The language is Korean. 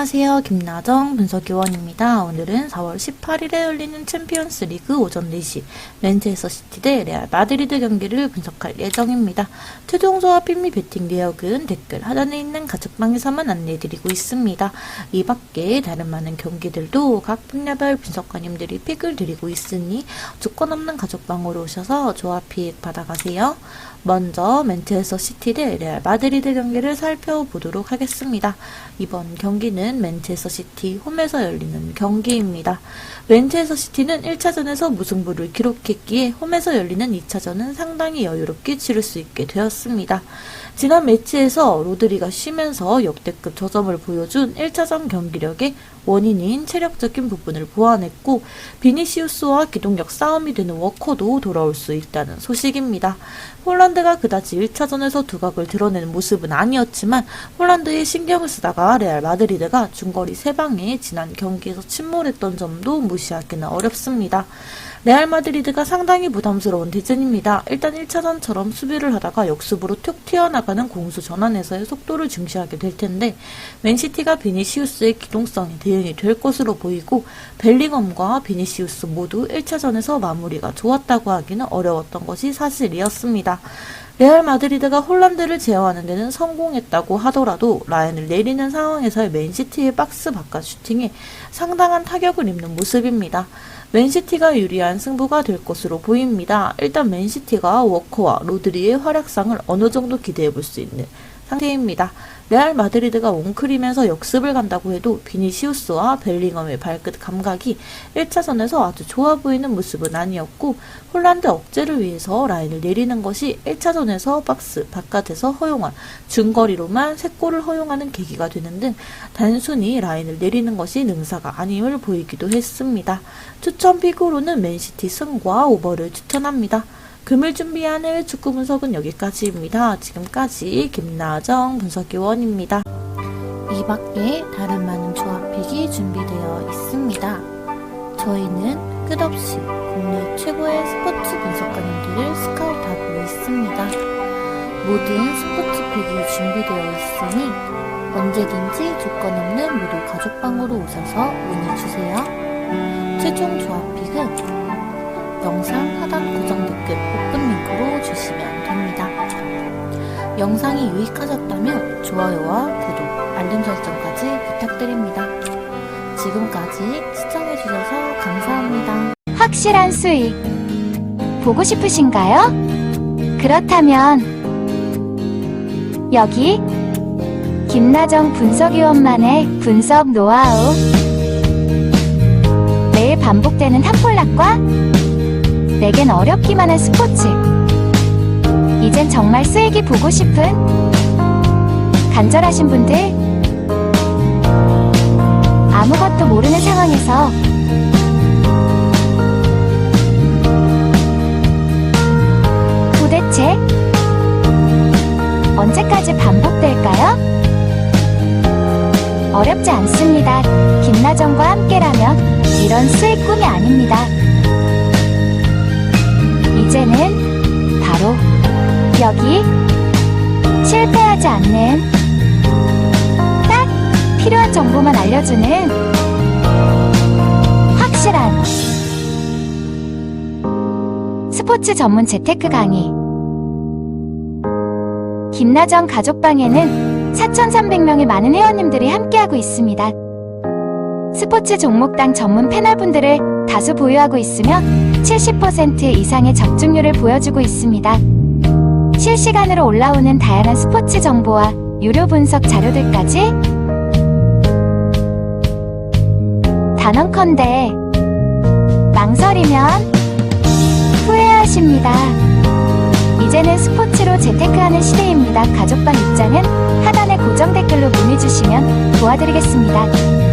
안녕하세요. 김나정 분석위원입니다. 오늘은 4월 18일에 열리는 챔피언스 리그 오전 4시 맨체스터 시티 대 레알 마드리드 경기를 분석할 예정입니다. 최종 조합 및 배팅 내역은 댓글 하단에 있는 가족방에서만 안내해드리고 있습니다. 이 밖에 다른 많은 경기들도 각 분야별 분석가님들이 픽을 드리고 있으니 조건 없는 가족방으로 오셔서 조합 픽 받아가세요. 먼저 맨체스터 시티 대 레알 마드리드 경기를 살펴보도록 하겠습니다. 이번 경기는 맨체스터 시티 홈에서 열리는 경기입니다. 맨체스터 시티는 1차전에서 무승부를 기록했기에 홈에서 열리는 2차전은 상당히 여유롭게 치를 수 있게 되었습니다. 지난 매치에서 로드리가 쉬면서 역대급 저점을 보여준 1차전 경기력의 원인인 체력적인 부분을 보완했고 비니시우스와 기동력 싸움이 되는 워커도 돌아올 수 있다는 소식입니다. 홀란드가 그다지 1차전에서 두각을 드러내는 모습은 아니었지만 홀란드에 신경을 쓰다가 레알 마드리드가 중거리 3방에 지난 경기에서 침몰했던 점도 무시하기는 어렵습니다. 레알 마드리드가 상당히 부담스러운 대진입니다. 일단 1차전처럼 수비를 하다가 역습으로 툭 튀어나가는 공수 전환에서의 속도를 중시하게 될 텐데 맨시티가 비니시우스의 기동성이 대응이 될 것으로 보이고 벨링엄과 비니시우스 모두 1차전에서 마무리가 좋았다고 하기는 어려웠던 것이 사실이었습니다. 레알 마드리드가 홀란드를 제어하는 데는 성공했다고 하더라도 라인을 내리는 상황에서의 맨시티의 박스 바깥 슈팅에 상당한 타격을 입는 모습입니다. 맨시티가 유리한 승부가 될 것으로 보입니다. 일단 맨시티가 워커와 로드리의 활약상을 어느 정도 기대해 볼 수 있는 상태입니다. 레알 마드리드가 웅크리면서 역습을 간다고 해도 비니시우스와 벨링엄의 발끝 감각이 1차전에서 아주 좋아 보이는 모습은 아니었고 홀란드 억제를 위해서 라인을 내리는 것이 1차전에서 박스 바깥에서 허용한 중거리로만 3골을 허용하는 계기가 되는 등 단순히 라인을 내리는 것이 능사가 아님을 보이기도 했습니다. 추천 픽으로는 맨시티 승과 오버를 추천합니다. 금을 준비한 해외 축구 분석은 여기까지입니다. 지금까지 김나정 분석위원입니다. 이 밖에 다른 많은 조합픽이 준비되어 있습니다. 저희는 끝없이 국내 최고의 스포츠 분석가님들을 스카우트하고 있습니다. 모든 스포츠픽이 준비되어 있으니 언제든지 조건 없는 무료 가족방으로 오셔서 문의주세요. 최종 조합픽은 영상 하단 고정 댓글 오픈 링크로 주시면 됩니다. 영상이 유익하셨다면 좋아요와 구독, 알림 설정까지 부탁드립니다. 지금까지 시청해주셔서 감사합니다. 확실한 수익 보고 싶으신가요? 그렇다면 여기 김나정 분석위원만의 분석 노하우 매일 반복되는 탑폴락과 내겐 어렵기만 한 스포츠 이젠 정말 수익이 보고 싶은 간절하신 분들 아무것도 모르는 상황에서 도대체 언제까지 반복될까요? 어렵지 않습니다. 김나정과 함께라면 이런 수익 꿈이 아닙니다. 이제는 바로 여기 실패하지 않는 딱 필요한 정보만 알려주는 확실한 스포츠 전문 재테크 강의 김나정 가족방에는 4,300명의 많은 회원님들이 함께하고 있습니다. 스포츠 종목당 전문 패널분들을 다수 보유하고 있으며 70% 이상의 적중률을 보여주고 있습니다. 실시간으로 올라오는 다양한 스포츠 정보와 유료 분석 자료들까지 단언컨대 망설이면 후회하십니다. 이제는 스포츠로 재테크하는 시대입니다. 가족방 입장은 하단의 고정 댓글로 문의 주시면 도와드리겠습니다.